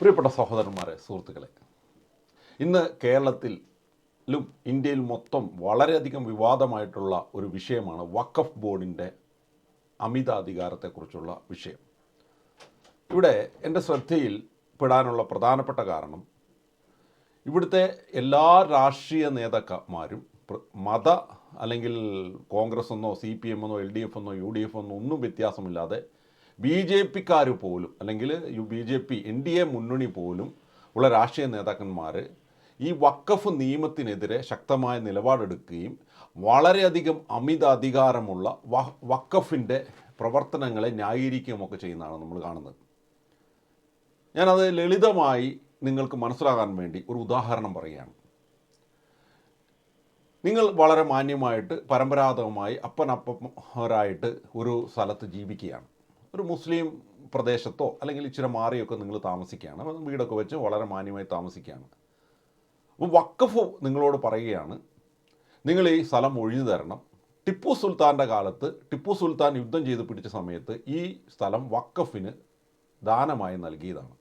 പ്രിയപ്പെട്ട സഹോദരന്മാരെ സുഹൃത്തുക്കളെ ഇന്ന് കേരളത്തിലും ഇന്ത്യയിൽ മൊത്തം വളരെയധികം വിവാദമായിട്ടുള്ള ഒരു വിഷയമാണ് വഖഫ് ബോർഡിന്റെ അമിതാധികാരത്തെക്കുറിച്ചുള്ള വിഷയം. ഇവിടെ എന്റെ ശ്രദ്ധയിൽ പെടാനുള്ള പ്രധാനപ്പെട്ട കാരണം ഇവിടുത്തെ എല്ലാ രാഷ്ട്രീയ നേതാക്കന്മാരും മത അല്ലെങ്കിൽ കോൺഗ്രസ് എന്നോ സി പി എം എന്നോ എൽ ഡി എഫ് എന്നോ യു ഡി എഫ് എന്നോ ഒന്നും വ്യത്യാസമില്ലാതെ ബി ജെ പിക്കാർ പോലും അല്ലെങ്കിൽ B J P N D A മുന്നണി പോലും ഉള്ള രാഷ്ട്രീയ നേതാക്കന്മാർ ഈ വക്കഫ് നിയമത്തിനെതിരെ ശക്തമായ നിലപാടെടുക്കുകയും വളരെയധികം അമിത അധികാരമുള്ള വക്കഫിന്റെ പ്രവർത്തനങ്ങളെ ന്യായീകരിക്കുകയുമൊക്കെ ചെയ്യുന്നതാണ് നമ്മൾ കാണുന്നത്. ഞാനത് ലളിതമായി നിങ്ങൾക്ക് മനസ്സിലാകാൻ വേണ്ടി ഒരു ഉദാഹരണം പറയുകയാണ്. നിങ്ങൾ വളരെ മാന്യമായിട്ട് പരമ്പരാഗതമായി അപ്പനപ്പന്മാരായിട്ട് ഒരു സ്ഥലത്ത് ജീവിക്കുകയാണ്. ഒരു മുസ്ലിം പ്രദേശത്തോ അല്ലെങ്കിൽ ഇച്ചിരി മാറിയൊക്കെ നിങ്ങൾ താമസിക്കുകയാണ്. അപ്പം വീടൊക്കെ വെച്ച് വളരെ മാന്യമായി താമസിക്കുകയാണ്. അപ്പോൾ വക്കഫ് നിങ്ങളോട് പറയുകയാണ് നിങ്ങൾ ഈ സ്ഥലം ഒഴിഞ്ഞു തരണം. ടിപ്പു സുൽത്താന്റെ കാലത്ത് ടിപ്പു സുൽത്താൻ യുദ്ധം ചെയ്ത് പിടിച്ച സമയത്ത് ഈ സ്ഥലം വക്കഫിന് ദാനമായി നൽകിയതാണ്.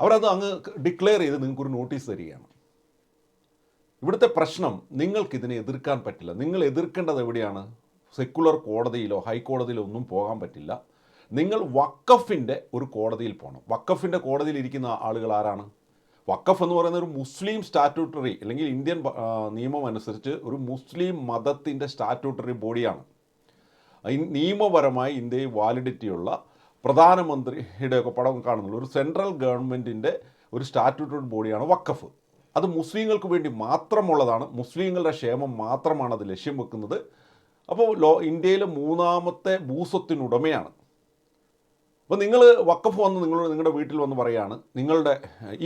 അവരത് അങ്ങ് ഡിക്ലെയർ ചെയ്ത് നിങ്ങൾക്കൊരു നോട്ടീസ് തരികയാണ്. ഇവിടുത്തെ പ്രശ്നം നിങ്ങൾക്കിതിനെ എതിർക്കാൻ പറ്റില്ല. നിങ്ങൾ എതിർക്കേണ്ടത് എവിടെയാണ്? സെക്കുലർ കോടതിയിലോ ഹൈക്കോടതിയിലോ ഒന്നും പോകാൻ പറ്റില്ല. നിങ്ങൾ വക്കഫിന്റെ ഒരു കോടതിയിൽ പോകണം വക്കഫിന്റെ കോടതിയിൽ ഇരിക്കുന്ന ആളുകൾ ആരാണ്? വക്കഫ് എന്ന് പറയുന്ന ഒരു മുസ്ലിം സ്റ്റാറ്റ്യൂട്ടറി അല്ലെങ്കിൽ ഇന്ത്യൻ നിയമം അനുസരിച്ച് ഒരു മുസ്ലിം മതത്തിന്റെ സ്റ്റാറ്റ്യൂട്ടറി ബോഡിയാണ് നിയമപരമായി ഇന്ത്യയിൽ വാലിഡിറ്റിയുള്ള പ്രധാനമന്ത്രിയുടെ ഒക്കെ പടം കാണുന്നുള്ളൂ. ഒരു സെൻട്രൽ ഗവൺമെന്റിന്റെ ഒരു സ്റ്റാറ്റ്യൂട്ടറി ബോഡിയാണ് വക്കഫ് അത് മുസ്ലിങ്ങൾക്ക് വേണ്ടി മാത്രമുള്ളതാണ്. മുസ്ലിങ്ങളുടെ ക്ഷേമം മാത്രമാണ് അത് ലക്ഷ്യം വെക്കുന്നത്. അപ്പോൾ ലോ ഇന്ത്യയിലെ മൂന്നാമത്തെ ഭൂസ്വത്തിനുടമയാണ്. അപ്പോൾ നിങ്ങൾ വക്കഫ് വന്ന് നിങ്ങൾ നിങ്ങളുടെ വീട്ടിൽ വന്ന് പറയാണ് നിങ്ങളുടെ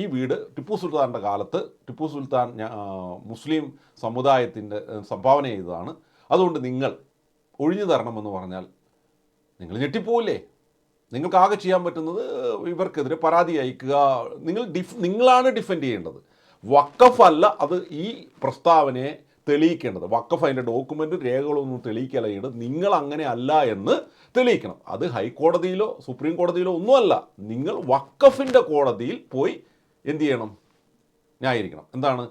ഈ വീട് ടിപ്പു സുൽത്താന്റെ കാലത്ത് ടിപ്പു സുൽത്താൻ മുസ്ലിം സമുദായത്തിന്റെ സംഭാവന ചെയ്തതാണ്. അതുകൊണ്ട് നിങ്ങൾ ഒഴിഞ്ഞു തരണമെന്ന് പറഞ്ഞാൽ നിങ്ങൾ ഞെട്ടിപ്പോവില്ലേ? നിങ്ങൾക്ക് ആകെ ചെയ്യാൻ പറ്റുന്നത് ഇവർക്കെതിരെ പരാതി അയക്കുക. നിങ്ങൾ ഡിഫ് നിങ്ങളാണ് ഡിഫെൻഡ് ചെയ്യേണ്ടത്. വക്കഫല്ല അത് ഈ പ്രസ്താവനയെ തെളിയിക്കേണ്ടത്. വക്കഫ് അതിന്റെ ഡോക്യുമെന്റും രേഖകളൊന്നും തെളിയിക്കല ചെയ്യേണ്ടത്. നിങ്ങൾ അങ്ങനെ അല്ല എന്ന് തെളിയിക്കണം. അത് ഹൈക്കോടതിയിലോ സുപ്രീം കോടതിയിലോ ഒന്നുമല്ല. നിങ്ങൾ വക്കഫിന്റെ കോടതിയിൽ പോയി എന്ത് ചെയ്യണം? ന്യായീകരിക്കണം. എന്താണ്?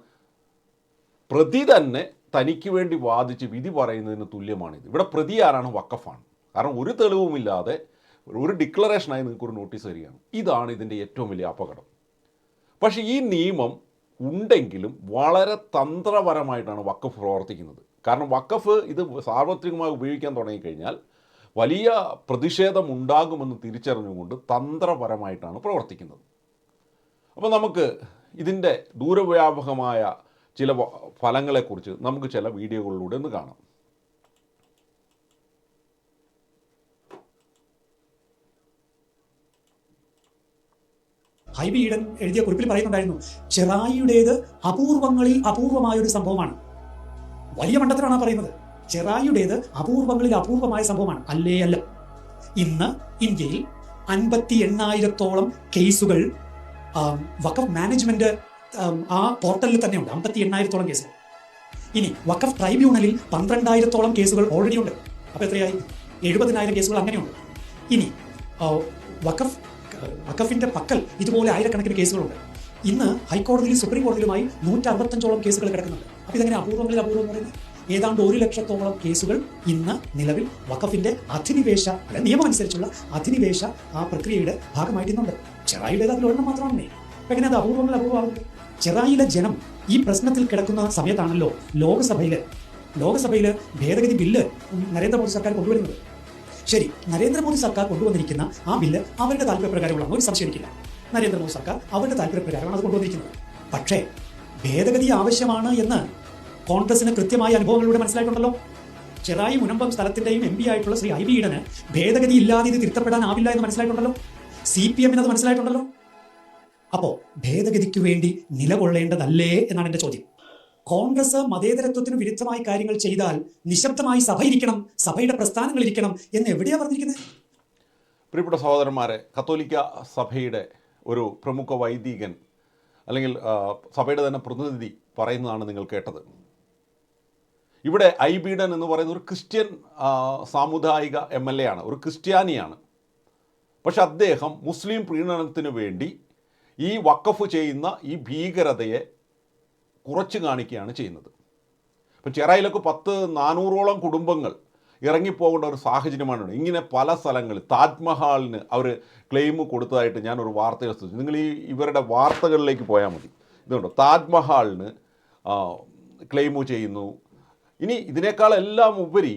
പ്രതി തന്നെ തനിക്ക് വേണ്ടി വാദിച്ച് വിധി പറയുന്നതിന് തുല്യമാണിത്. ഇവിടെ പ്രതി ആരാണ്? വക്കഫാണ് കാരണം ഒരു തെളിവുമില്ലാതെ ഒരു ഡിക്ലറേഷനായി നിങ്ങൾക്ക് ഒരു നോട്ടീസ് വരികയാണ്. ഇതാണ് ഇതിന്റെ ഏറ്റവും വലിയ അപകടം. പക്ഷേ ഈ നിയമം ഉണ്ടെങ്കിലും വളരെ തന്ത്രപരമായിട്ടാണ് വക്കഫ് പ്രവർത്തിക്കുന്നത്. കാരണം വക്കഫ് ഇത് സാർവത്രികമായി ഉപയോഗിക്കാൻ തുടങ്ങിക്കഴിഞ്ഞാൽ വലിയ പ്രതിഷേധം ഉണ്ടാകുമെന്ന് തിരിച്ചറിഞ്ഞുകൊണ്ട് തന്ത്രപരമായിട്ടാണ് പ്രവർത്തിക്കുന്നത്. അപ്പോൾ നമുക്ക് ഇതിന്റെ ദൂരവ്യാപകമായ ചില ഫലങ്ങളെക്കുറിച്ച് നമുക്ക് ചില വീഡിയോകളിലൂടെ ഒന്ന് കാണാം. ഹൈബി ഈഡൻ എഴുതിയ കുറിപ്പിൽ പറയുന്നുണ്ടായിരുന്നു ചെറായിയുടേത് അപൂർവങ്ങളിൽ അപൂർവമായ ഒരു സംഭവമാണ്. വലിയ മണ്ടത്തിലാണ് പറയുന്നത്. ചെറായിയുടേത് അപൂർവങ്ങളിൽ അപൂർവമായ സംഭവമാണ്. അല്ലേ അല്ല. ഇന്ന് ഇന്ത്യയിൽ അൻപത്തി എണ്ണായിരത്തോളം കേസുകൾ വഖഫ് മാനേജ്മെന്റ് ആ പോർട്ടലിൽ തന്നെയുണ്ട്. അമ്പത്തി എണ്ണായിരത്തോളം കേസുകൾ. ഇനി വഖഫ് ട്രൈബ്യൂണലിൽ പന്ത്രണ്ടായിരത്തോളം കേസുകൾ ഓൾറെഡി ഉണ്ട്. അപ്പോൾ എത്രയായി? എഴുപതിനായിരം കേസുകൾ അങ്ങനെയുണ്ട്. ഇനി വഖഫ് വഖഫിന്റെ പക്കൽ ഇതുപോലെ ആയിരക്കണക്കിന് കേസുകളുണ്ട്. ഇന്ന് ഹൈക്കോടതിയിലും സുപ്രീം കോടതിയിലുമായി നൂറ്റി അറുപത്തഞ്ചോളം കേസുകൾ കിടക്കുന്നുണ്ട്. അപ്പോൾ ഇതെങ്ങനെ അപൂർവങ്ങളിൽ അപൂർവം പറയുന്നത്? ഏതാണ്ട് ഒരു ലക്ഷത്തോളം കേസുകൾ ഇന്ന് നിലവിൽ വഖഫിന്റെ അധിനിവേശ അല്ല നിയമം അനുസരിച്ചുള്ള അധിനിവേശ ആ പ്രക്രിയയുടെ ഭാഗമായിട്ടുണ്ട് ചെറായിയുടെ അതിൽ ഒരെണ്ണം മാത്രമാണ് അപ്പൊ എങ്ങനെ അത് അപൂർവങ്ങൾ അപൂർവമാകുന്നത്? ചെറായിലെ ജനം ഈ പ്രശ്നത്തിൽ കിടക്കുന്ന സമയത്താണല്ലോ ലോകസഭയിൽ ലോകസഭയിൽ ഭേദഗതി ബില്ല് നരേന്ദ്രമോദി സർക്കാർ കൊണ്ടുവരുന്നത്. ശരി നരേന്ദ്രമോദി സർക്കാർ കൊണ്ടുവന്നിരിക്കുന്ന ആ ബില്ല് അവരുടെ താല്പര്യപ്രകാരമുള്ള ഒരു സംശയമില്ല നരേന്ദ്രമോദി സർക്കാർ അവരുടെ താല്പര്യപ്രകാരമാണ് അത് കൊണ്ടുവന്നിരിക്കുന്നത്. പക്ഷേ ഭേദഗതി ആവശ്യമാണ് എന്ന് കോൺഗ്രസിന് കൃത്യമായ അനുഭവങ്ങളിലൂടെ മനസ്സിലായിട്ടുണ്ടല്ലോ. ചെറായി മുനമ്പം സ്ഥലത്തിന്റെയും എം പി ആയിട്ടുള്ള ശ്രീ ഐ വി ഈഡന് ഭേദഗതി ഇല്ലാതെ ഇത് തിരുത്തപ്പെടാനാവില്ല എന്ന് മനസ്സിലായിട്ടുണ്ടല്ലോ. സി പി എമ്മിന് അത് മനസ്സിലായിട്ടുണ്ടല്ലോ. അപ്പോ ഭേദഗതിക്ക് വേണ്ടി നിലകൊള്ളേണ്ടതല്ലേ എന്നാണ് എന്റെ ചോദ്യം. കോൺഗ്രസ് മതേതരത്വത്തിന് വിരുദ്ധമായി കാര്യങ്ങൾ ചെയ്താൽ നിശബ്ദമായി സഭ ഇരിക്കണം സഭയുടെ പ്രസ്ഥാനങ്ങൾ ഇരിക്കണം എന്ന് എവിടെയാ പറഞ്ഞിരിക്കുന്നത് പ്രിയപ്പെട്ട സഹോദരന്മാരെ കത്തോലിക്ക സഭയുടെ ഒരു പ്രമുഖ വൈദികൻ അല്ലെങ്കിൽ സഭയുടെ തന്നെ പ്രതിനിധി പറയുന്നതാണ് നിങ്ങൾ കേട്ടത്. ഇവിടെ ഐ ബീഡൻ എന്ന് പറയുന്ന ഒരു ക്രിസ്ത്യൻ സാമുദായിക എം എൽ എ ആണ് ഒരു ക്രിസ്ത്യാനിയാണ്. പക്ഷെ അദ്ദേഹം മുസ്ലിം പ്രീണനത്തിന് വേണ്ടി ഈ വക്കഫ് ചെയ്യുന്ന ഈ ഭീകരതയെ കുറച്ച് കാണിക്കുകയാണ് ചെയ്യുന്നത്. ഇപ്പം ചെറയിലൊക്കെ പത്ത് നാനൂറോളം കുടുംബങ്ങൾ ഇറങ്ങിപ്പോകേണ്ട ഒരു സാഹചര്യമാണ്. ഇങ്ങനെ പല സ്ഥലങ്ങളിൽ താജ്മഹാളിന് അവർ ക്ലെയിം കൊടുത്തതായിട്ട് ഞാനൊരു വാർത്തകൾ ശ്രദ്ധിച്ചു. നിങ്ങൾ ഈ ഇവരുടെ വാർത്തകളിലേക്ക് പോയാൽ മതി. ഇതുണ്ടോ? താജ്മഹാളിന് ക്ലെയിം ചെയ്യുന്നു. ഇനി ഇതിനേക്കാളെല്ലാം ഉപരി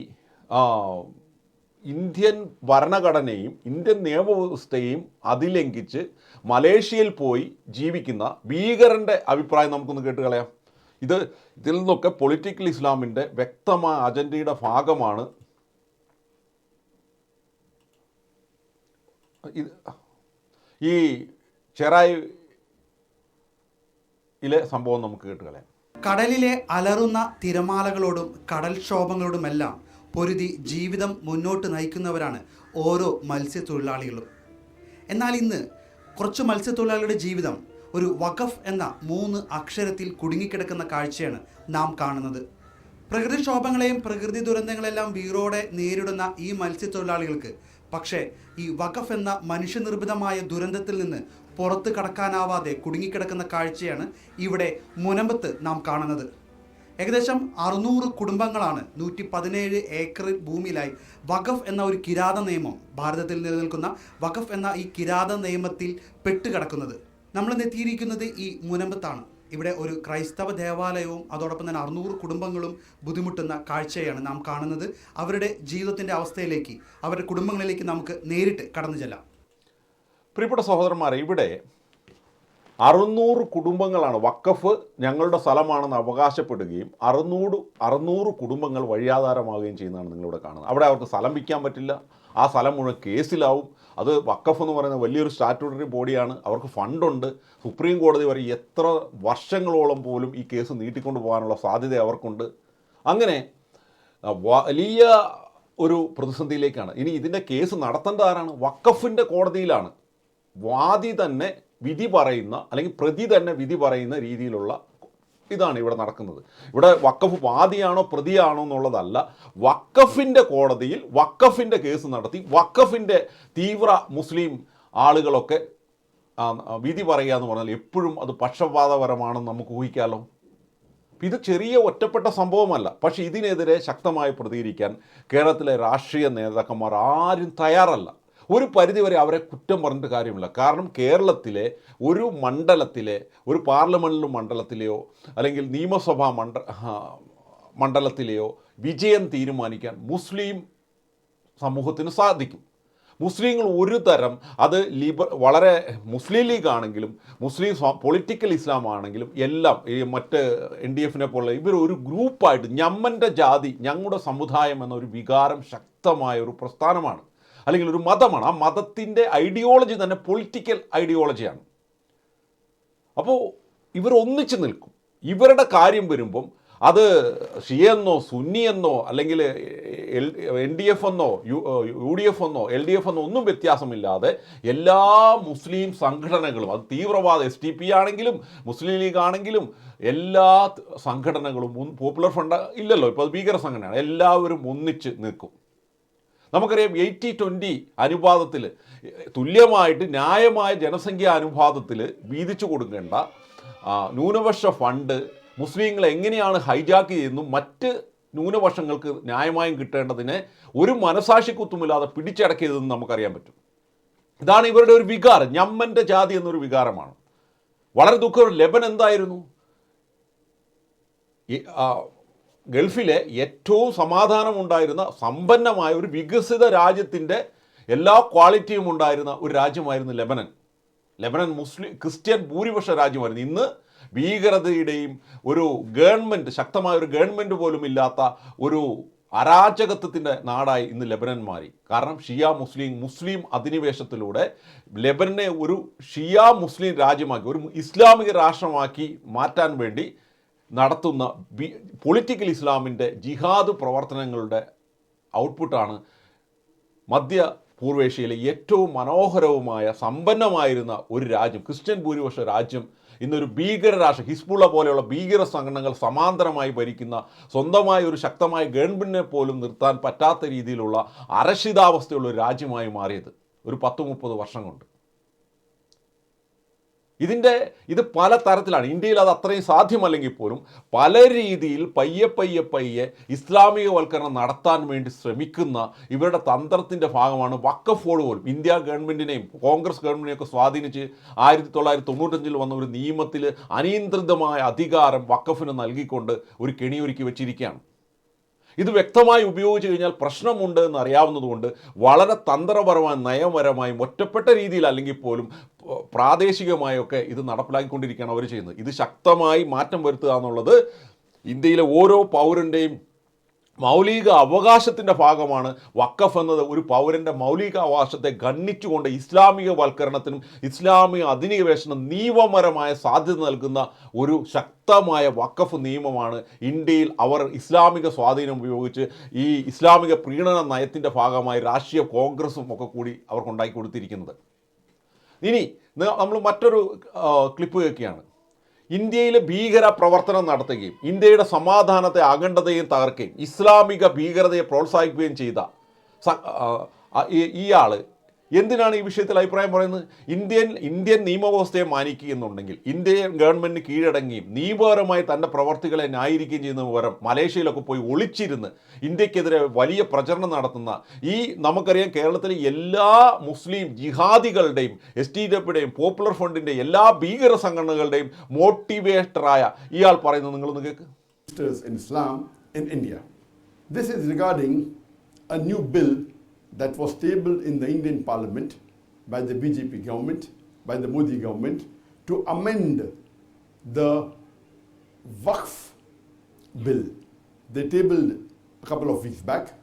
ഇന്ത്യൻ ഭരണഘടനയും ഇന്ത്യൻ നിയമവ്യവസ്ഥയും അതിലംഘിച്ച് മലേഷ്യയിൽ പോയി ജീവിക്കുന്ന ഭീകരന്റെ അഭിപ്രായം നമുക്കൊന്ന് കേട്ട് കളയാം ഇത് ഇതിൽ നിന്നൊക്കെ പൊളിറ്റിക്കൽ ഇസ്ലാമിന്റെ വ്യക്തമായ അജണ്ടയുടെ ഭാഗമാണ്. ഇത് ഈ ചെറായിലെ സംഭവം നമുക്ക് കേട്ടുകളയാം. കടലിലെ അലറുന്ന തിരമാലകളോടും കടൽക്ഷോഭങ്ങളോടുമെല്ലാം പൊരുതി ജീവിതം മുന്നോട്ട് നയിക്കുന്നവരാണ് ഓരോ മത്സ്യത്തൊഴിലാളികളും. എന്നാൽ ഇന്ന് കുറച്ച് മത്സ്യത്തൊഴിലാളികളുടെ ജീവിതം ഒരു വഖഫ് എന്ന മൂന്ന് അക്ഷരത്തിൽ കുടുങ്ങിക്കിടക്കുന്ന കാഴ്ചയാണ് നാം കാണുന്നത്. പ്രകൃതിക്ഷോഭങ്ങളെയും പ്രകൃതി ദുരന്തങ്ങളെല്ലാം വീറോടെ നേരിടുന്ന ഈ മത്സ്യത്തൊഴിലാളികൾക്ക് പക്ഷേ ഈ വഖഫ് എന്ന മനുഷ്യനിർമ്മിതമായ ദുരന്തത്തിൽ നിന്ന് പുറത്ത് കടക്കാനാവാതെ കുടുങ്ങിക്കിടക്കുന്ന കാഴ്ചയാണ് ഇവിടെ മുനമ്പത്ത് നാം കാണുന്നത്. ഏകദേശം അറുന്നൂറ് കുടുംബങ്ങളാണ് നൂറ്റി പതിനേഴ് ഏക്കർ ഭൂമിയിലായി വഖഫ് എന്ന ഒരു കിരാത നിയമം ഭാരതത്തിൽ നിലനിൽക്കുന്ന വഖഫ് എന്ന ഈ കിരാത നിയമത്തിൽ പെട്ടുകിടക്കുന്നത്. നമ്മൾ എത്തിയിരിക്കുന്നത് ഈ മുനമ്പത്താണ്. ഇവിടെ ഒരു ക്രൈസ്തവ ദേവാലയവും അതോടൊപ്പം തന്നെ അറുന്നൂറ് കുടുംബങ്ങളും ബുദ്ധിമുട്ടുന്ന കാഴ്ചയാണ് നാം കാണുന്നത്. അവരുടെ ജീവിതത്തിന്റെ അവസ്ഥയിലേക്ക് അവരുടെ കുടുംബങ്ങളിലേക്ക് നമുക്ക് നേരിട്ട് കടന്നു ചെല്ലാം. പ്രിയപ്പെട്ട സഹോദരന്മാരെ ഇവിടെ അറുന്നൂറ് കുടുംബങ്ങളാണ്. വക്കഫ് ഞങ്ങളുടെ സ്ഥലമാണെന്ന് അവകാശപ്പെടുകയും അറുന്നൂറ് അറുന്നൂറ് കുടുംബങ്ങൾ വഴിയാധാരമാവുകയും ചെയ്യുന്നതാണ് നിങ്ങളിവിടെ കാണുന്നത്. അവിടെ അവർക്ക് സ്ഥലം വിൽക്കാൻ പറ്റില്ല. ആ സ്ഥലം മുഴുവൻ കേസിലാവും. അത് വക്കഫ് എന്ന് പറയുന്ന വലിയൊരു സ്റ്റാറ്റ്യൂട്ടറി ബോഡിയാണ്. അവർക്ക് ഫണ്ടുണ്ട്. സുപ്രീം കോടതി വരെ എത്ര വർഷങ്ങളോളം പോലും ഈ കേസ് നീട്ടിക്കൊണ്ട് പോകാനുള്ള സാധ്യത അവർക്കുണ്ട്. അങ്ങനെ വലിയ ഒരു പ്രതിസന്ധിയിലേക്കാണ്. ഇനി ഇതിന്റെ കേസ് നടത്തേണ്ട ആരാണ്? വക്കഫിന്റെ കോടതിയിലാണ്. വാദി തന്നെ വിധി പറയുന്ന അല്ലെങ്കിൽ പ്രതി തന്നെ വിധി പറയുന്ന രീതിയിലുള്ള ഇതാണ് ഇവിടെ നടക്കുന്നത്. ഇവിടെ വക്കഫ് വാദിയാണോ പ്രതിയാണോ എന്നുള്ളതല്ല. വക്കഫിന്റെ കോടതിയിൽ വക്കഫിന്റെ കേസ് നടത്തി വക്കഫിന്റെ തീവ്ര മുസ്ലിം ആളുകളൊക്കെ വിധി പറയുക എന്ന് പറഞ്ഞാൽ എപ്പോഴും അത് പക്ഷപാതപരമാണെന്ന് നമുക്ക് ഊഹിക്കാമല്ലോ ഇത് ചെറിയ ഒറ്റപ്പെട്ട സംഭവമല്ല. പക്ഷേ ഇതിനെതിരെ ശക്തമായി പ്രതികരിക്കാൻ കേരളത്തിലെ രാഷ്ട്രീയ നേതാക്കന്മാർ ആരും തയ്യാറല്ല. ഒരു പരിധിവരെ അവരെ കുറ്റം പറഞ്ഞിട്ട് കാര്യമില്ല. കാരണം കേരളത്തിലെ ഒരു മണ്ഡലത്തിലെ ഒരു പാർലമെന്റിലും മണ്ഡലത്തിലെയോ അല്ലെങ്കിൽ നിയമസഭാ മണ്ഡ മണ്ഡലത്തിലെയോ വിജയം തീരുമാനിക്കാൻ മുസ്ലിം സമൂഹത്തിന് സാധിക്കും. മുസ്ലിങ്ങൾ ഒരു തരം അത് ലിബർ വളരെ മുസ്ലിം ലീഗ് ആണെങ്കിലും മുസ്ലിം പൊളിറ്റിക്കൽ ഇസ്ലാം ആണെങ്കിലും എല്ലാം ഈ മറ്റ് എൻ ഡി എഫിനെ പോലെ ഇവർ ഒരു ഗ്രൂപ്പായിട്ട് ഞമ്മന്റെ ജാതി ഞങ്ങളുടെ സമുദായം എന്നൊരു വികാരം ശക്തമായ ഒരു പ്രസ്ഥാനമാണ്. അല്ലെങ്കിൽ ഒരു മതമാണ്. ആ മതത്തിന്റെ ഐഡിയോളജി തന്നെ പൊളിറ്റിക്കൽ ഐഡിയോളജിയാണ് അപ്പോൾ ഇവർ ഒന്നിച്ച് നിൽക്കും. ഇവരുടെ കാര്യം വരുമ്പം അത് ഷിയെന്നോ സുന്നിയെന്നോ അല്ലെങ്കിൽ എൻ ഡി എഫ് എന്നോ യു യു ഡി എഫ് എന്നോ എൽ ഡി എഫ് എന്നോ ഒന്നും വ്യത്യാസമില്ലാതെ എല്ലാ മുസ്ലിം സംഘടനകളും അത് തീവ്രവാദ എസ് ടി പി ആണെങ്കിലും മുസ്ലിം ലീഗ് ആണെങ്കിലും എല്ലാ സംഘടനകളും പോപ്പുലർ ഫണ്ട് ഇല്ലല്ലോ. ഇപ്പോൾ അത് ഭീകര സംഘടനയാണ്. എല്ലാവരും ഒന്നിച്ച് നിൽക്കും. നമുക്കറിയാം എയ്റ്റി ട്വന്റി അനുപാതത്തിൽ തുല്യമായിട്ട് ന്യായമായ ജനസംഖ്യാ അനുപാതത്തിൽ വീതിച്ചു കൊടുക്കേണ്ട ന്യൂനപക്ഷ ഫണ്ട് മുസ്ലിങ്ങൾ എങ്ങനെയാണ് ഹൈജാക്ക് ചെയ്യുന്നു മറ്റ് ന്യൂനപക്ഷങ്ങൾക്ക് ന്യായമായും കിട്ടേണ്ടതിനെ ഒരു മനസാക്ഷി കുത്തുമില്ലാതെ പിടിച്ചടക്കിയതെന്ന് നമുക്കറിയാൻ പറ്റും. ഇതാണ് ഇവരുടെ ഒരു വികാരം. ഞമ്മന്റെ ജാതി എന്നൊരു വികാരമാണ്. വളരെ ദുഃഖം. ലെബൻ എന്തായിരുന്നു? ഗൾഫിലെ ഏറ്റവും സമാധാനമുണ്ടായിരുന്ന സമ്പന്നമായ ഒരു വികസിത രാജ്യത്തിന്റെ എല്ലാ ക്വാളിറ്റിയും ഉണ്ടായിരുന്ന ഒരു രാജ്യമായിരുന്നു ലെബനൻ. ലെബനൻ മുസ്ലിം ക്രിസ്ത്യൻ ഭൂരിപക്ഷ രാജ്യമായിരുന്നു. ഇന്ന് ഭീകരതയുടെയും ഒരു ഗവൺമെന്റ് ശക്തമായ ഒരു ഗവൺമെന്റ് പോലും ഇല്ലാത്ത ഒരു അരാജകത്വത്തിന്റെ നാടായി ഇന്ന് ലെബനൻ മാറി. കാരണം ഷിയ മുസ്ലിം മുസ്ലിം അധിനിവേശത്തിലൂടെ ലെബനനെ ഒരു ഷിയ മുസ്ലിം രാജ്യമാക്കി ഒരു ഇസ്ലാമിക രാഷ്ട്രമാക്കി മാറ്റാൻ വേണ്ടി നടത്തുന്ന ബി പൊളിറ്റിക്കൽ ഇസ്ലാമിന്റെ ജിഹാദ് പ്രവർത്തനങ്ങളുടെ ഔട്ട്പുട്ടാണ് മധ്യ പൂർവേഷ്യയിലെ ഏറ്റവും മനോഹരവുമായ സമ്പന്നമായിരുന്ന ഒരു രാജ്യം ക്രിസ്ത്യൻ ഭൂരിപക്ഷ രാജ്യം ഇന്നൊരു ഭീകര രാഷ്ട്രം ഹിസ്ബുള്ള പോലെയുള്ള ഭീകര സംഘടനകൾ സമാന്തരമായി ഭരിക്കുന്ന സ്വന്തമായ ഒരു ശക്തമായ ഗവൺമെന്റിനെ പോലും നിർത്താൻ പറ്റാത്ത രീതിയിലുള്ള അരക്ഷിതാവസ്ഥയുള്ള ഒരു രാജ്യമായി മാറിയത് ഒരു പത്ത് മുപ്പത് വർഷം കൊണ്ട്. ഇതിന്റെ ഇത് പല തരത്തിലാണ്. ഇന്ത്യയിൽ അത് അത്രയും സാധ്യമല്ലെങ്കിൽ പോലും പല രീതിയിൽ പയ്യെ പയ്യെ പയ്യെ ഇസ്ലാമികവൽക്കരണം നടത്താൻ വേണ്ടി ശ്രമിക്കുന്ന ഇവരുടെ തന്ത്രത്തിന്റെ ഭാഗമാണ് വക്കഫോട് പോലും. ഇന്ത്യ ഗവൺമെന്റിനെയും കോൺഗ്രസ് ഗവൺമെന്റിനെയും ഒക്കെ സ്വാധീനിച്ച് ആയിരത്തി തൊള്ളായിരത്തി തൊണ്ണൂറ്റഞ്ചിൽ വന്ന ഒരു നിയമത്തിൽ അനിയന്ത്രിതമായ അധികാരം വക്കഫിന് നൽകിക്കൊണ്ട് ഒരു കെണിയൊരുക്കി വെച്ചിരിക്കുകയാണ്. ഇത് വ്യക്തമായി ഉപയോഗിച്ച് കഴിഞ്ഞാൽ പ്രശ്നമുണ്ട് എന്ന് അറിയാവുന്നതുകൊണ്ട് വളരെ തന്ത്രപരമായും നയപരമായും ഒറ്റപ്പെട്ട രീതിയിൽ അല്ലെങ്കിൽ പോലും പ്രാദേശികമായൊക്കെ ഇത് നടപ്പിലാക്കിക്കൊണ്ടിരിക്കുകയാണ് അവർ ചെയ്യുന്നത്. ഇത് ശക്തമായി മാറ്റം വരുത്തുക എന്നുള്ളത് ഇന്ത്യയിലെ ഓരോ പൗരന്റെയും മൗലിക അവകാശത്തിന്റെ ഭാഗമാണ് വക്കഫ് എന്നത്. ഒരു പൗരന്റെ മൗലിക അവകാശത്തെ ഗണ്ണിച്ചുകൊണ്ട് ഇസ്ലാമിക വൽക്കരണത്തിനും ഇസ്ലാമിക അധിനിവേശനം നിയമപരമായ സാധ്യത നൽകുന്ന ഒരു ശക്തമായ വക്കഫ് നിയമമാണ് ഇന്ത്യയിൽ അവർ ഇസ്ലാമിക സ്വാധീനം ഉപയോഗിച്ച് ഈ ഇസ്ലാമിക പ്രീണന നയത്തിന്റെ ഭാഗമായി രാഷ്ട്രീയ കോൺഗ്രസും ഒക്കെ കൂടി അവർക്ക് ഉണ്ടാക്കി കൊടുത്തിരിക്കുന്നത്. ഇനി നമ്മൾ മറ്റൊരു ക്ലിപ്പ് കേൾക്കുകയാണ്. ഇന്ത്യയിൽ ഭീകര പ്രവർത്തനം നടത്തുകയും ഇന്ത്യയുടെ സമാധാനത്തെ അഖണ്ഡതയും തകർക്കുകയും ഇസ്ലാമിക ഭീകരതയെ പ്രോത്സാഹിപ്പിക്കുകയും ചെയ്ത ഇയാൾ എന്തിനാണ് ഈ വിഷയത്തിൽ അഭിപ്രായം പറയുന്നത്? ഇന്ത്യൻ ഇന്ത്യൻ നിയമവ്യവസ്ഥയെ മാനിക്കുന്നുണ്ടെങ്കിൽ ഇന്ത്യൻ ഗവൺമെന്റ് കീഴടങ്ങുകയും നിയമപരമായി തന്റെ പ്രവർത്തികളെ ന്യായീകരിക്കുകയും ചെയ്യുന്ന പകരം മലേഷ്യയിലൊക്കെ പോയി ഒളിച്ചിരുന്ന് ഇന്ത്യക്കെതിരെ വലിയ പ്രചരണം നടത്തുന്ന ഈ നമുക്കറിയാം കേരളത്തിലെ എല്ലാ മുസ്ലിം ജിഹാദികളുടെയും എസ് ടി ഡബ്ല്യുടെയും പോപ്പുലർ ഫണ്ടിന്റെ എല്ലാ ഭീകര സംഘടനകളുടെയും മോട്ടിവേറ്ററായ ഇയാൾ പറയുന്നത് നിങ്ങളൊന്ന് കേൾക്ക് in Islam in India this is regarding a new bill that was tabled in the Indian Parliament by the BJP government, by the Modi government, to amend the Waqf bill. They tabled a couple of weeks back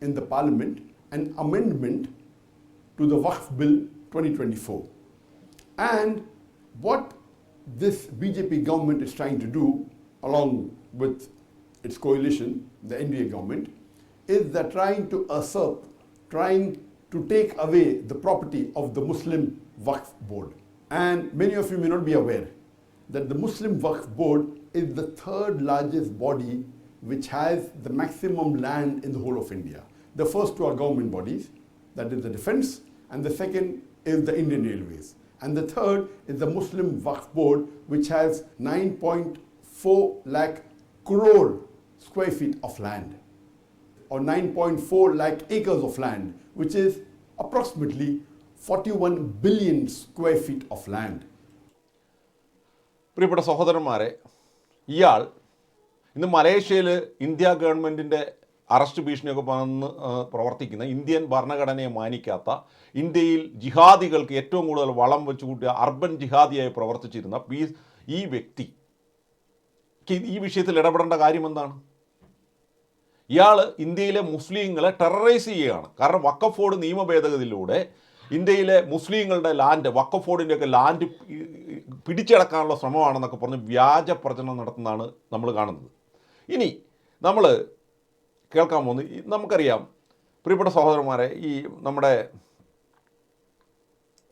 in the Parliament an amendment to the Waqf Bill 2024. And what this BJP government is trying to do, along with its coalition, the NDA government, is they're trying to usurp, trying to take away the property of the Muslim Waqf Board. And many of you may not be aware that the Muslim Waqf Board is the third largest body which has the maximum land in the whole of India. The first two are government bodies, that is the defense, and the second is the Indian Railways. And the third is the Muslim Waqf Board, which has 9.4 lakh crore square feet of land, or 9.4 lakh acres of land, which is approximately 41 billion square feet of land. പ്രിയപ്പെട്ട സഹോദരന്മാരെ ഇയാൾ ഇന്ന് മലേഷ്യയിൽ India ഗവൺമെന്റിന്റെ arrest ഭീഷണിയൊക്കെ പറഞ്ഞ് പ്രവർത്തിക്കുന്ന Indian ഭരണഘടനയെ മാനിക്കാത്ത ഇന്ത്യയിൽ ജിഹാദികൾക്ക് ഏറ്റവും കൂടുതൽ വളം വെച്ച് കൂട്ടിയ അർബൻ ജിഹാദിയായി പ്രവർത്തിച്ചിരുന്ന പി ഈ വ്യക്തി ഈ വിഷയത്തിൽ ഇടപെടേണ്ട കാര്യം എന്താണ് ഇയാൾ ഇന്ത്യയിലെ മുസ്ലിങ്ങളെ ടെററൈസ് ചെയ്യുകയാണ്. കാരണം വക്കഫോർഡ് നിയമ ഭേദഗതിയിലൂടെ ഇന്ത്യയിലെ മുസ്ലിങ്ങളുടെ ലാൻഡ് വക്കഫോർഡിന്റെയൊക്കെ ലാൻഡ് പിടിച്ചടക്കാനുള്ള ശ്രമമാണെന്നൊക്കെ പറഞ്ഞ് വ്യാജ പ്രചരണം നടത്തുന്നതാണ് നമ്മൾ കാണുന്നത്. ഇനി നമ്മൾ കേൾക്കാൻ പോകുന്നത് നമുക്കറിയാം പ്രിയപ്പെട്ട സഹോദരന്മാരെ ഈ നമ്മുടെ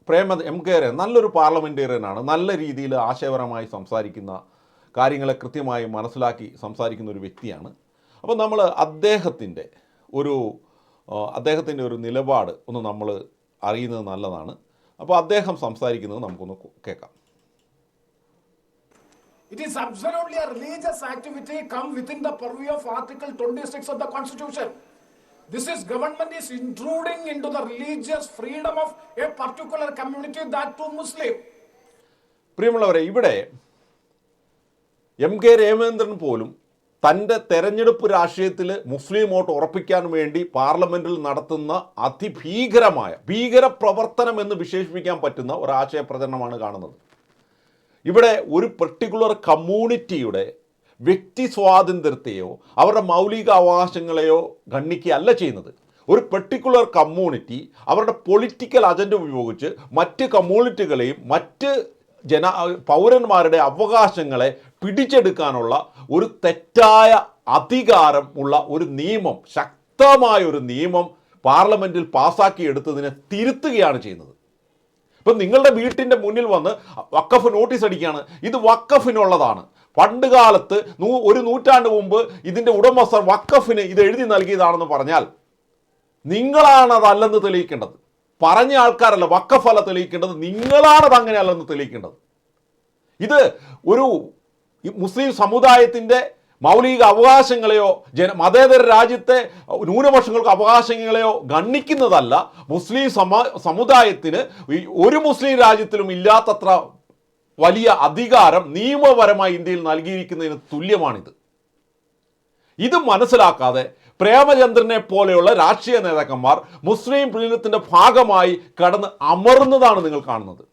പ്രേമ എം കെ രൻ നല്ലൊരു പാർലമെന്റേറിയനാണ് നല്ല രീതിയിൽ ആശയപരമായി സംസാരിക്കുന്ന കാര്യങ്ങളെ കൃത്യമായി മനസ്സിലാക്കി സംസാരിക്കുന്ന ഒരു വ്യക്തിയാണ്. അപ്പോൾ നമ്മൾ അദ്ദേഹത്തിന്റെ ഒരു അദ്ദേഹത്തിന്റെ ഒരു നിലപാട് ഒന്ന് നമ്മൾ അറിയുന്നത് നല്ലതാണ് അപ്പോൾ അദ്ദേഹം സംസാരിക്കുന്നത് നമുക്കൊന്ന് കേൾക്കാം It is absolutely a religious activity come within the purview of Article 26 of the Constitution. This is government is intruding into the religious freedom of a particular community, that too Muslim. പ്രിയമുള്ളവരെ ഇവിടെ M K രേമേന്ദ്രൻ പോലും തന്റെ തെരഞ്ഞെടുപ്പ് രാഷ്ട്രീയത്തിൽ മുസ്ലിം vote ഉറപ്പിക്കാൻ വേണ്ടി പാർലമെന്റിൽ നടത്തുന്ന അതിഭീകരമായ ഭീകര പ്രവർത്തനം എന്ന് വിശേഷിപ്പിക്കാൻ പറ്റുന്ന ഒരു ആശയ പ്രചരണമാണ് കാണുന്നത്. ഇവിടെ ഒരു പെർട്ടിക്കുലർ കമ്മ്യൂണിറ്റിയുടെ വ്യക്തി സ്വാതന്ത്ര്യത്തെയോ അവരുടെ മൗലിക അവകാശങ്ങളെയോ ഗണ്ണിക്കുകയല്ല ചെയ്യുന്നത്. ഒരു പെർട്ടിക്കുലർ കമ്മ്യൂണിറ്റി അവരുടെ പൊളിറ്റിക്കൽ അജണ്ട ഉപയോഗിച്ച് മറ്റ് കമ്മ്യൂണിറ്റികളെയും മറ്റ് ജന പൗരന്മാരുടെ അവകാശങ്ങളെ പിടിച്ചെടുക്കാനുള്ള ഒരു തെറ്റായ അധികാരം ഉള്ള ഒരു നിയമം ശക്തമായ ഒരു നിയമം പാർലമെന്റിൽ പാസ്സാക്കിയെടുത്തതിനെ തിരുത്തുകയാണ് ചെയ്യുന്നത്. ഇപ്പം നിങ്ങളുടെ വീട്ടിന്റെ മുന്നിൽ വന്ന് വക്കഫ് നോട്ടീസ് അടിക്കുകയാണ്. ഇത് വക്കഫിനുള്ളതാണ് പണ്ട് കാലത്ത് നൂ ഒരു നൂറ്റാണ്ട് മുമ്പ് ഇതിന്റെ ഉടമസ്ഥർ വക്കഫിന് ഇത് എഴുതി നൽകിയതാണെന്ന് പറഞ്ഞാൽ നിങ്ങളാണ് അതല്ലെന്ന് തെളിയിക്കേണ്ടത്. പറഞ്ഞ ആൾക്കാരല്ല വക്കഫല തെളിയിക്കേണ്ടത്. നിങ്ങളാണത് അങ്ങനെയല്ലെന്ന് തെളിയിക്കേണ്ടത്. ഇത് ഒരു മുസ്ലിം സമുദായത്തിന്റെ മൗലിക അവകാശങ്ങളെയോ ജന മതേതര രാജ്യത്തെ ന്യൂനപക്ഷങ്ങൾക്ക് അവകാശങ്ങളെയോ ഗണ്ണിക്കുന്നതല്ല മുസ്ലിം സമ സമുദായത്തിന് ഒരു മുസ്ലിം രാജ്യത്തിലും ഇല്ലാത്തത്ര വലിയ അധികാരം നിയമപരമായി ഇന്ത്യയിൽ നൽകിയിരിക്കുന്നതിന് തുല്യമാണിത്. ഇത് മനസ്സിലാക്കാതെ പ്രേമചന്ദ്രനെ പോലെയുള്ള രാഷ്ട്രീയ നേതാക്കന്മാർ മുസ്ലിം പ്രീണത്തിന്റെ ഭാഗമായി കടന്ന് അമർന്നതാണ് നിങ്ങൾ കാണുന്നത്.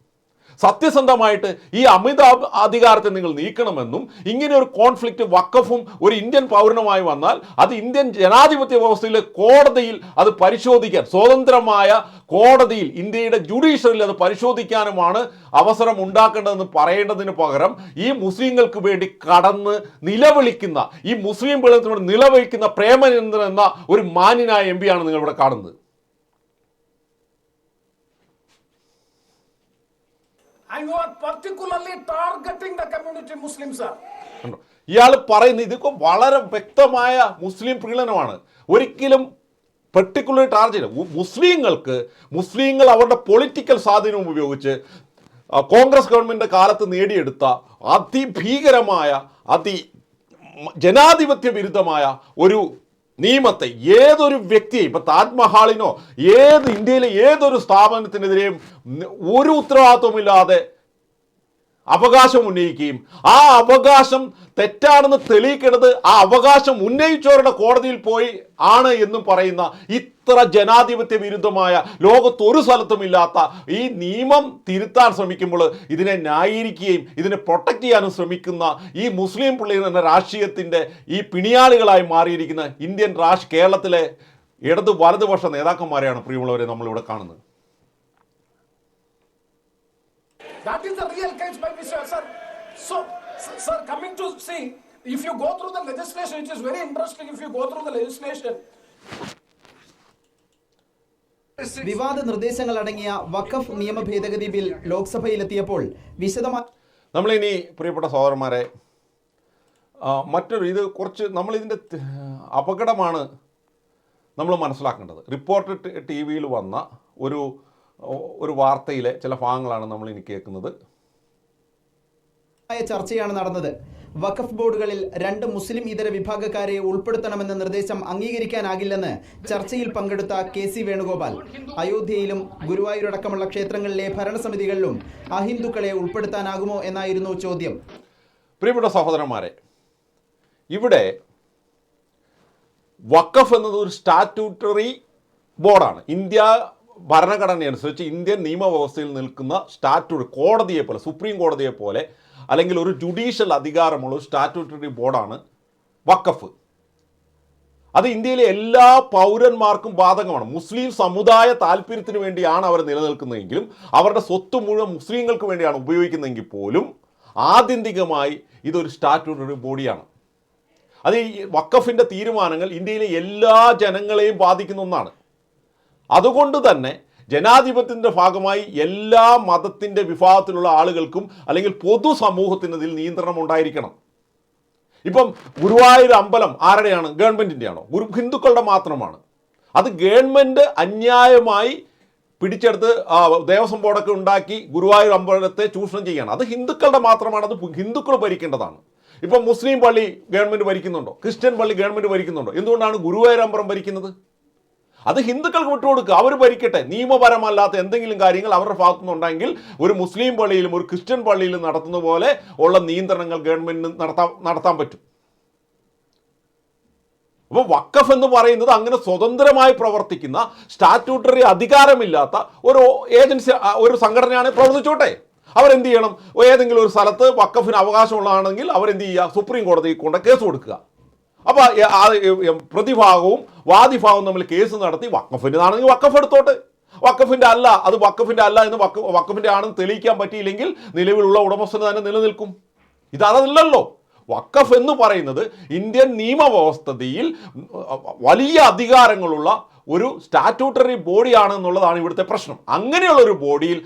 സത്യസന്ധമായിട്ട് ഈ അമിത അധികാരത്തെ നിങ്ങൾ നീക്കണമെന്നും ഇങ്ങനെ ഒരു കോൺഫ്ലിക്റ്റ് വക്കഫും ഒരു ഇന്ത്യൻ പൗരനുമായി വന്നാൽ അത് ഇന്ത്യൻ ജനാധിപത്യ വ്യവസ്ഥയിലെ കോടതിയിൽ അത് പരിശോധിക്കാൻ സ്വതന്ത്രമായ കോടതിയിൽ ഇന്ത്യയുടെ ജുഡീഷ്യറിയിൽ അത് പരിശോധിക്കാനുമാണ് അവസരം ഉണ്ടാക്കേണ്ടതെന്ന് പറയേണ്ടതിന് പകരം ഈ മുസ്ലിങ്ങൾക്ക് വേണ്ടി കടന്ന് നിലവിളിക്കുന്ന ഈ മുസ്ലിം പിള്ളത്തിനോട് നിലവിളിക്കുന്ന പ്രേമചന്ദ്രൻ എന്ന ഒരു മാന്യനായ എം പിയാണ് നിങ്ങളിവിടെ കാണുന്നത്. The community Muslims, sir. ഇയാൾ പറയുന്നത് ഇതൊക്കെ വളരെ വ്യക്തമായ മുസ്ലിം പ്രീണനമാണ് ഒരിക്കലും പെർട്ടിക്കുലർ ടാർജറ്റ് മുസ്ലിങ്ങൾക്ക് മുസ്ലിങ്ങൾ അവരുടെ പൊളിറ്റിക്കൽ സ്വാധീനം ഉപയോഗിച്ച് കോൺഗ്രസ് ഗവൺമെന്റ് കാലത്ത് നേടിയെടുത്ത അതിഭീകരമായ അതി ജനാധിപത്യ വിരുദ്ധമായ ഒരു നിയമത്തെ ഏതൊരു വ്യക്തിയെയും ഇപ്പം താജ്മഹാളിനോ ഏത് ഇന്ത്യയിലെ ഏതൊരു സ്ഥാപനത്തിനെതിരെയും ഒരു ഉത്തരവാദിത്വമില്ലാതെ അവകാശം ഉന്നയിക്കുകയും ആ അവകാശം തെറ്റാണെന്ന് തെളിയിക്കേണ്ടത് ആ അവകാശം ഉന്നയിച്ചവരുടെ കോടതിയിൽ പോയി ആണ് എന്നും പറയുന്ന ഇത്ര ജനാധിപത്യ വിരുദ്ധമായ ലോകത്ത് ഒരു സ്ഥലത്തും ഇല്ലാത്ത ഈ നിയമം തിരുത്താൻ ശ്രമിക്കുമ്പോൾ ഇതിനെ ന്യായീകരിക്കുകയും ഇതിനെ പ്രൊട്ടക്റ്റ് ചെയ്യാനും ശ്രമിക്കുന്ന ഈ മുസ്ലിം പിള്ളേർ എന്ന രാഷ്ട്രീയത്തിന്റെ ഈ പിണിയാളികളായി മാറിയിരിക്കുന്ന ഇന്ത്യൻ രാഷ്ട്ര കേരളത്തിലെ ഇടതു വലതുപക്ഷ നേതാക്കന്മാരെയാണ് പ്രിയമുള്ളവരെ നമ്മളിവിടെ കാണുന്നത് That is the real case by Mr. Sir. So, sir, coming to see, if you go through the legislation, it is very interesting if you go through the legislation. വിവാദ നിർദ്ദേശങ്ങൾ അടങ്ങിയ വഖഫ് നിയമ ഭേദഗതി ബിൽ ലോക്സഭയിലെത്തിയപ്പോൾ വിശദമായ നമ്മളിനി പ്രിയപ്പെട്ട സഹോദരന്മാരെ മറ്റൊരു ഇത് കുറച്ച് നമ്മളിതിന്റെ അപകടമാണ് നമ്മൾ മനസ്സിലാക്കേണ്ടത് റിപ്പോർട്ട് ടി വിയിൽ വന്ന ഒരു ഒരു വാർത്തയിലെ ചില ഭാഗങ്ങളാണ് നമ്മൾ ഇനി കേൾക്കുന്നത് ചർച്ചയാണ് നടന്നത്. വഖഫ് ബോർഡുകളിൽ രണ്ട് മുസ്ലിം ഇതര വിഭാഗക്കാരെ ഉൾപ്പെടുത്തണമെന്ന നിർദ്ദേശം അംഗീകരിക്കാനാകില്ലെന്ന് ചർച്ചയിൽ പങ്കെടുത്ത കെ സി വേണുഗോപാൽ. അയോധ്യയിലും ഗുരുവായൂരടക്കമുള്ള ക്ഷേത്രങ്ങളിലെ ഭരണസമിതികളിലും അഹിന്ദുക്കളെ ഉൾപ്പെടുത്താനാകുമോ എന്നായിരുന്നു ചോദ്യം. പ്രിയപ്പെട്ട സഹോദരന്മാരെ ഇവിടെ വഖഫ് എന്നത് ഒരു സ്റ്റാറ്റ്യൂട്ടറി ബോർഡാണ്. ഇന്ത്യ ഭരണഘടന അനുസരിച്ച് ഇന്ത്യൻ നിയമവ്യവസ്ഥയിൽ നിൽക്കുന്ന സ്റ്റാറ്റ്യൂട്ട് കോടതിയെ പോലെ സുപ്രീം കോടതിയെ പോലെ അല്ലെങ്കിൽ ഒരു ജുഡീഷ്യൽ അധികാരമുള്ള സ്റ്റാറ്റ്യൂട്ടറി ബോർഡാണ് വക്കഫ് അത് ഇന്ത്യയിലെ എല്ലാ പൗരന്മാർക്കും ബാധകമാണ്. മുസ്ലിം സമുദായ താല്പര്യത്തിന് വേണ്ടിയാണ് അവർ നിലനിൽക്കുന്നതെങ്കിലും അവരുടെ സ്വത്ത് മുഴുവൻ മുസ്ലിങ്ങൾക്ക് വേണ്ടിയാണ് ഉപയോഗിക്കുന്നതെങ്കിൽ പോലും ആത്യന്തികമായി ഇതൊരു സ്റ്റാറ്റ്യൂട്ടറി ബോഡിയാണ്. അത് ഈ വക്കഫിന്റെ തീരുമാനങ്ങൾ ഇന്ത്യയിലെ എല്ലാ ജനങ്ങളെയും ബാധിക്കുന്ന ഒന്നാണ്. അതുകൊണ്ട് തന്നെ ജനാധിപത്യത്തിന്റെ ഭാഗമായി എല്ലാ മതത്തിന്റെ വിഭാഗത്തിലുള്ള ആളുകൾക്കും അല്ലെങ്കിൽ പൊതുസമൂഹത്തിന് ഇതിൽ നിയന്ത്രണം ഉണ്ടായിരിക്കണം. ഇപ്പം ഗുരുവായൂർ അമ്പലം ആരുടെയാണ്? ഗവൺമെന്റിന്റെ ആണോ ഗുരു ഹിന്ദുക്കളുടെ മാത്രമാണ്. അത് ഗവൺമെന്റ് അന്യായമായി പിടിച്ചെടുത്ത് ദേവസ്വം ബോർഡൊക്കെ ഉണ്ടാക്കി ഗുരുവായൂർ അമ്പലത്തെ ചൂഷണം ചെയ്യാണ്. അത് ഹിന്ദുക്കളുടെ മാത്രമാണ്. അത് ഹിന്ദുക്കൾ ഭരിക്കേണ്ടതാണ്. ഇപ്പം മുസ്ലിം പള്ളി ഗവൺമെന്റ് ഭരിക്കുന്നുണ്ടോ? ക്രിസ്ത്യൻ പള്ളി ഗവൺമെന്റ് ഭരിക്കുന്നുണ്ടോ? എന്തുകൊണ്ടാണ് ഗുരുവായൂർ അമ്പലം ഭരിക്കുന്നത്? അത് ഹിന്ദുക്കൾക്ക് വിട്ടുകൊടുക്കുക അവർ ഭരിക്കട്ടെ. നിയമപരമല്ലാത്ത എന്തെങ്കിലും കാര്യങ്ങൾ അവരുടെ ഭാഗത്തുനിന്നുണ്ടെങ്കിൽ ഒരു മുസ്ലിം പള്ളിയിലും ഒരു ക്രിസ്ത്യൻ പള്ളിയിലും നടത്തുന്ന പോലെ ഉള്ള നിയന്ത്രണങ്ങൾ ഗവൺമെന്റിന് നടത്താൻ നടത്താൻ പറ്റും. അപ്പോൾ വക്കഫ് എന്ന് പറയുന്നത് അങ്ങനെ സ്വതന്ത്രമായി പ്രവർത്തിക്കുന്ന സ്റ്റാറ്റ്യൂട്ടറി അധികാരമില്ലാത്ത ഒരു ഏജൻസി ഒരു സംഘടനയാണ് പ്രവർത്തിച്ചോട്ടെ. അവരെന്ത് ചെയ്യണം? ഏതെങ്കിലും ഒരു സ്ഥലത്ത് വക്കഫിന് അവകാശമുള്ളതാണെങ്കിൽ അവരെന്ത് ചെയ്യുക? സുപ്രീം കോടതിയിൽ കൊണ്ട് കേസ് കൊടുക്കുക. അപ്പോൾ പ്രതിഭാഗവും വാദിഭാഗവും തമ്മിൽ കേസ് നടത്തി വക്കഫിന്റെതാണെങ്കിൽ വക്കഫ് എടുത്തോട്ട്. വക്കഫിന്റെ അല്ല അത് വക്കഫിന്റെ അല്ല എന്ന് വക്ക വക്കഫിന്റെ ആണെന്ന് തെളിയിക്കാൻ പറ്റിയില്ലെങ്കിൽ നിലവിലുള്ള ഉടമസ്ഥന് തന്നെ നിലനിൽക്കും. ഇതതല്ലല്ലോ വക്കഫ് എന്ന് പറയുന്നത് ഇന്ത്യൻ നിയമവ്യവസ്ഥതയിൽ വലിയ അധികാരങ്ങളുള്ള ഒരു സ്റ്റാറ്റ്യൂട്ടറി ബോഡിയാണ് എന്നുള്ളതാണ് ഇവിടുത്തെ പ്രശ്നം. അങ്ങനെയുള്ള ഒരു ബോഡിയിൽ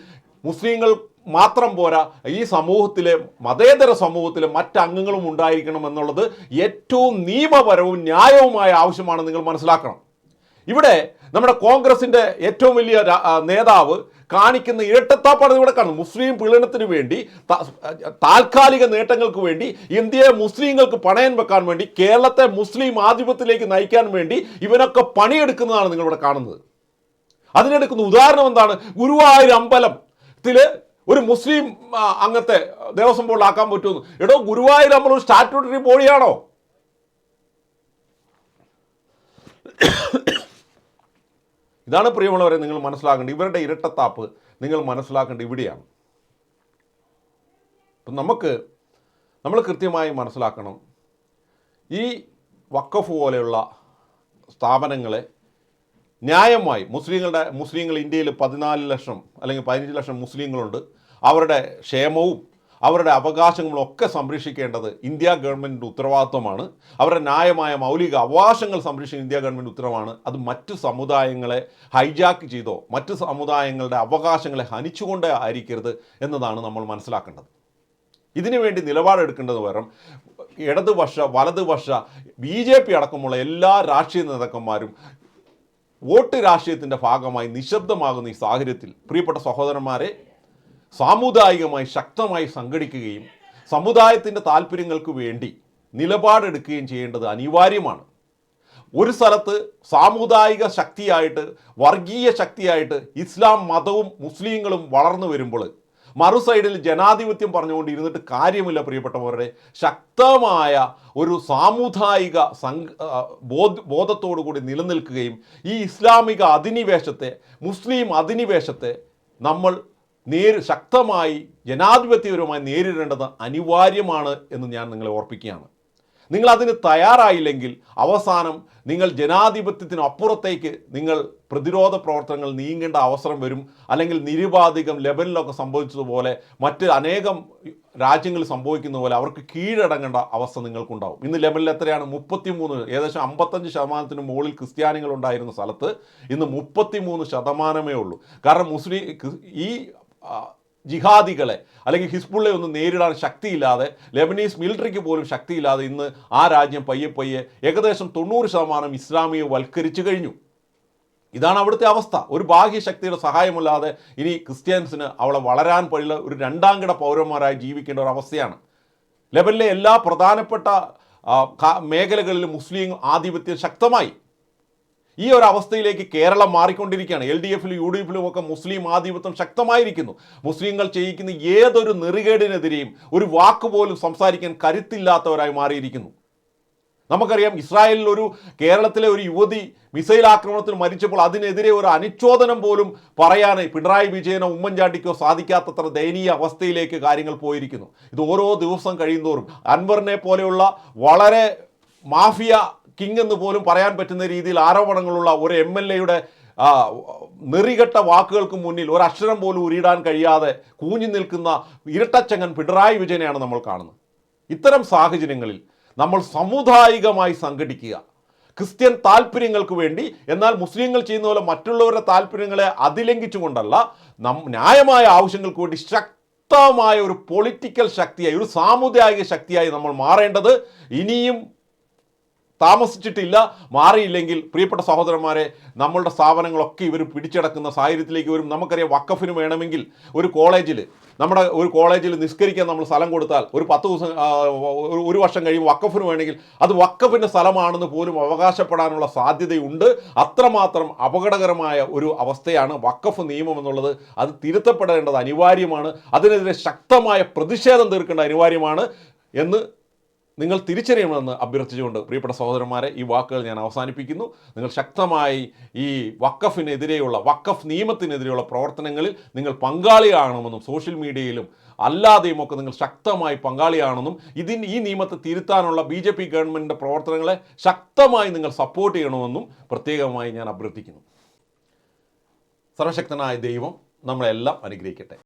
മുസ്ലിങ്ങൾ മാത്രം പോരാ ഈ സമൂഹത്തിലെ മതേതര സമൂഹത്തിലെ മറ്റംഗങ്ങളും ഉണ്ടായിരിക്കണം എന്നുള്ളത് ഏറ്റവും നിയമപരവും ന്യായവുമായ ആവശ്യമാണ് നിങ്ങൾ മനസ്സിലാക്കണം. ഇവിടെ നമ്മുടെ കോൺഗ്രസിന്റെ ഏറ്റവും വലിയ നേതാവ് കാണിക്കുന്ന ഇരട്ടത്താപ്പാണ് ഇവിടെ കാണുന്നത്. മുസ്ലിം പീഡനത്തിന് വേണ്ടി താൽക്കാലിക നേട്ടങ്ങൾക്ക് വേണ്ടി ഇന്ത്യയെ മുസ്ലിങ്ങൾക്ക് പണയം വെക്കാൻ വേണ്ടി കേരളത്തെ മുസ്ലിം ആധിപത്യത്തിലേക്ക് നയിക്കാൻ വേണ്ടി ഇവനൊക്കെ പണിയെടുക്കുന്നതാണ് നിങ്ങളിവിടെ കാണുന്നത്. അതിനെടുക്കുന്ന ഉദാഹരണം എന്താണ്? ഗുരുവായൂർ അമ്പലത്തിൽ ഒരു മുസ്ലിം അംഗത്തെ ദേവസ്വം ബോർഡിൽ ആക്കാൻ പറ്റുമെന്ന്. എടോ ഗുരുവായൂർ നമ്മൾ ഒരു സ്റ്റാറ്റ്യൂട്ടറി ബോഡിയാണോ? ഇതാണ് പ്രിയമുള്ളവരെ നിങ്ങൾ മനസ്സിലാക്കേണ്ടത്. ഇവരുടെ ഇരട്ടത്താപ്പ് നിങ്ങൾ മനസ്സിലാക്കേണ്ടത് ഇവിടെയാണ്. അപ്പം നമുക്ക് നമ്മൾ കൃത്യമായി മനസ്സിലാക്കണം. ഈ വക്കഫ് പോലെയുള്ള സ്ഥാപനങ്ങളെ ന്യായമായി മുസ്ലിങ്ങളുടെ മുസ്ലിങ്ങൾ ഇന്ത്യയിൽ പതിനാല് ലക്ഷം അല്ലെങ്കിൽ പതിനഞ്ച് ലക്ഷം മുസ്ലിങ്ങളുണ്ട്. അവരുടെ ക്ഷേമവും അവരുടെ അവകാശങ്ങളും ഒക്കെ സംരക്ഷിക്കേണ്ടത് ഇന്ത്യ ഗവൺമെന്റിന്റെ ഉത്തരവാദിത്വമാണ്. അവരുടെ ന്യായമായ മൗലിക അവകാശങ്ങൾ സംരക്ഷിക്കുന്ന ഇന്ത്യ ഗവൺമെന്റ് ഉത്തരവാണ്. അത് മറ്റു സമുദായങ്ങളെ ഹൈജാക്ക് ചെയ്തോ മറ്റു സമുദായങ്ങളുടെ അവകാശങ്ങളെ ഹനിച്ചുകൊണ്ടേ ആയിരിക്കരുത് എന്നതാണ് നമ്മൾ മനസ്സിലാക്കേണ്ടത്. ഇതിനു വേണ്ടി നിലപാടെടുക്കേണ്ടത് പകരം ഇടതുപക്ഷ വലതുപക്ഷ ബി ജെ പി അടക്കമുള്ള എല്ലാ രാഷ്ട്രീയ നേതാക്കന്മാരും വോട്ട് രാഷ്ട്രീയത്തിന്റെ ഭാഗമായി നിശബ്ദമാകുന്ന ഈ സാഹചര്യത്തിൽ പ്രിയപ്പെട്ട സഹോദരന്മാരെ സാമുദായികമായി ശക്തമായി സംഘടിക്കുകയും സമുദായത്തിന്റെ താല്പര്യങ്ങൾക്ക് വേണ്ടി നിലപാടെടുക്കുകയും ചെയ്യേണ്ടത് അനിവാര്യമാണ്. ഒരു സ്ഥലത്ത് സാമുദായിക ശക്തിയായിട്ട് വർഗീയ ശക്തിയായിട്ട് ഇസ്ലാം മതവും മുസ്ലിങ്ങളും വളർന്നു വരുമ്പോൾ മറു സൈഡിൽ ജനാധിപത്യം പറഞ്ഞുകൊണ്ട് ഇരുന്നിട്ട് കാര്യമില്ല പ്രിയപ്പെട്ടവരുടെ ശക്തമായ ഒരു സാമുദായിക സംഘ ബോധത്തോടു കൂടി നിലനിൽക്കുകയും ഈ ഇസ്ലാമിക അധിനിവേശത്തെ മുസ്ലിം അധിനിവേശത്തെ നമ്മൾ നേരി ശക്തമായി ജനാധിപത്യപരമായി നേരിടേണ്ടത് അനിവാര്യമാണ് എന്ന് ഞാൻ നിങ്ങളെ ഓർപ്പിക്കുകയാണ്. നിങ്ങൾ അതിന് തയ്യാറായില്ലെങ്കിൽ അവസാനം നിങ്ങൾ ജനാധിപത്യത്തിന് അപ്പുറത്തേക്ക് നിങ്ങൾ പ്രതിരോധ പ്രവർത്തനങ്ങൾ നീങ്ങേണ്ട അവസരം വരും. അല്ലെങ്കിൽ നിരുപാധികം ലെബനിലൊക്കെ സംഭവിച്ചതുപോലെ മറ്റ് അനേകം രാജ്യങ്ങളിൽ സംഭവിക്കുന്ന പോലെ അവർക്ക് കീഴടങ്ങേണ്ട അവസ്ഥ നിങ്ങൾക്കുണ്ടാവും. ഇന്ന് ലെബനിൽ എത്രയാണ്? മുപ്പത്തിമൂന്ന് ഏകദേശം അമ്പത്തഞ്ച് ശതമാനത്തിന് മുകളിൽ ക്രിസ്ത്യാനികൾ ഉണ്ടായിരുന്ന സ്ഥലത്ത് ഇന്ന് മുപ്പത്തിമൂന്ന് ശതമാനമേ ഉള്ളൂ. കാരണം മുസ്ലിം ഈ ജിഹാദികളെ അല്ലെങ്കിൽ ഹിസ്ബുള്ളെ ഒന്നും നേരിടാൻ ശക്തിയില്ലാതെ ലെബനീസ് മിലിറ്ററിക്ക് പോലും ശക്തിയില്ലാതെ ഇന്ന് ആ രാജ്യം പയ്യെ പയ്യെ ഏകദേശം തൊണ്ണൂറ് ശതമാനം ഇസ്ലാമിയെ വൽക്കരിച്ചു കഴിഞ്ഞു. ഇതാണ് അവിടുത്തെ അവസ്ഥ. ഒരു ബാഹ്യ ശക്തിയുടെ സഹായമല്ലാതെ ഇനി ക്രിസ്ത്യൻസിന് അവളെ വളരാൻ പഴിയുള്ള ഒരു രണ്ടാം കിട പൗരന്മാരായി ജീവിക്കേണ്ട ഒരു അവസ്ഥയാണ്. ലെബനിലെ എല്ലാ പ്രധാനപ്പെട്ട മേഖലകളിലും മുസ്ലിം ആധിപത്യം ശക്തമായി. ഈ ഒരു അവസ്ഥയിലേക്ക് കേരളം മാറിക്കൊണ്ടിരിക്കുകയാണ്. എൽ ഡി എഫിലും യു ഡി എഫിലും ഒക്കെ മുസ്ലിം ആധിപത്യം ശക്തമായിരിക്കുന്നു. മുസ്ലിങ്ങൾ ചെയ്യിക്കുന്ന ഏതൊരു നെറികേടിനെതിരെയും ഒരു വാക്ക് പോലും സംസാരിക്കാൻ കരുത്തില്ലാത്തവരായി മാറിയിരിക്കുന്നു. നമുക്കറിയാം ഇസ്രായേലിൽ ഒരു കേരളത്തിലെ ഒരു യുവതി മിസൈൽ ആക്രമണത്തിൽ മരിച്ചപ്പോൾ അതിനെതിരെ ഒരു അനുചോദനം പോലും പറയാൻ പിണറായി വിജയനോ ഉമ്മൻചാണ്ടിക്കോ സാധിക്കാത്തത്ര ദയനീയ അവസ്ഥയിലേക്ക് കാര്യങ്ങൾ പോയിരിക്കുന്നു. ഇത് ഓരോ ദിവസം കഴിയുന്നതോറും അൻവറിനെ പോലെയുള്ള വളരെ മാഫിയ കിങ് എന്ന് പോലും പറയാൻ പറ്റുന്ന രീതിയിൽ ആരോപണങ്ങളുള്ള ഒരു എം എൽ എയുടെ നെറികെട്ട വാക്കുകൾക്ക് മുന്നിൽ ഒരു അക്ഷരം പോലും ഉരിയിടാൻ കഴിയാതെ കൂഞ്ഞു നിൽക്കുന്ന ഇരട്ടച്ചങ്ങൻ പിണറായി വിജയനെയാണ് നമ്മൾ കാണുന്നത്. ഇത്തരം സാഹചര്യങ്ങളിൽ നമ്മൾ സമുദായികമായി സംഘടിക്കുക. ക്രിസ്ത്യൻ താല്പര്യങ്ങൾക്ക് വേണ്ടി എന്നാൽ മുസ്ലിങ്ങൾ ചെയ്യുന്ന പോലെ മറ്റുള്ളവരുടെ താല്പര്യങ്ങളെ അതിലംഘിച്ചുകൊണ്ടല്ല നം ന്യായമായ ആവശ്യങ്ങൾക്ക് വേണ്ടി ശക്തമായ ഒരു പൊളിറ്റിക്കൽ ശക്തിയായി ഒരു സാമുദായിക ശക്തിയായി നമ്മൾ മാറേണ്ടത് ഇനിയും താമസിച്ചിട്ടില്ല മാറിയില്ലെങ്കിൽ പ്രിയപ്പെട്ട സഹോദരന്മാരെ നമ്മളുടെ സ്ഥാപനങ്ങളൊക്കെ ഇവർ പിടിച്ചടക്കുന്ന സാഹചര്യത്തിലേക്ക് വരും. നമുക്കറിയാം വക്കഫിന് വേണമെങ്കിൽ ഒരു കോളേജിൽ നമ്മുടെ ഒരു കോളേജിൽ നിസ്കരിക്കാൻ നമ്മൾ സ്ഥലം കൊടുത്താൽ ഒരു പത്ത് ദിവസം ഒരു- വർഷം കഴിയുമ്പോൾ വക്കഫിന് വേണമെങ്കിൽ അത് വക്കഫിന്റെ സ്ഥലമാണെന്ന് പോലും അവകാശപ്പെടാനുള്ള സാധ്യതയുണ്ട്. അത്രമാത്രം അപകടകരമായ ഒരു അവസ്ഥയാണ് വക്കഫ് നിയമം എന്നുള്ളത്. അത് തിരുത്തപ്പെടേണ്ടത് അനിവാര്യമാണ്. അതിനെതിരെ ശക്തമായ പ്രതിഷേധം തീർക്കേണ്ട അനിവാര്യമാണ് എന്ന് നിങ്ങൾ തിരിച്ചറിയണമെന്ന് അഭ്യർത്ഥിച്ചുകൊണ്ട് പ്രിയപ്പെട്ട സഹോദരന്മാരെ ഈ വാക്കുകൾ ഞാൻ അവസാനിപ്പിക്കുന്നു. നിങ്ങൾ ശക്തമായി ഈ വക്കഫിനെതിരെയുള്ള വക്കഫ് നിയമത്തിനെതിരെയുള്ള പ്രവർത്തനങ്ങളിൽ നിങ്ങൾ പങ്കാളിയാകണമെന്നും സോഷ്യൽ മീഡിയയിലും അല്ലാതെയും ഒക്കെ നിങ്ങൾ ശക്തമായി പങ്കാളിയാണെന്നും ഇതിന് ഈ നിയമത്തെ തിരുത്താനുള്ള ബി ജെ പി ഗവൺമെന്റിന്റെ പ്രവർത്തനങ്ങളെ ശക്തമായി നിങ്ങൾ സപ്പോർട്ട് ചെയ്യണമെന്നും പ്രത്യേകമായി ഞാൻ അഭ്യർത്ഥിക്കുന്നു. സർവശക്തനായ ദൈവം നമ്മളെല്ലാം അനുഗ്രഹിക്കട്ടെ.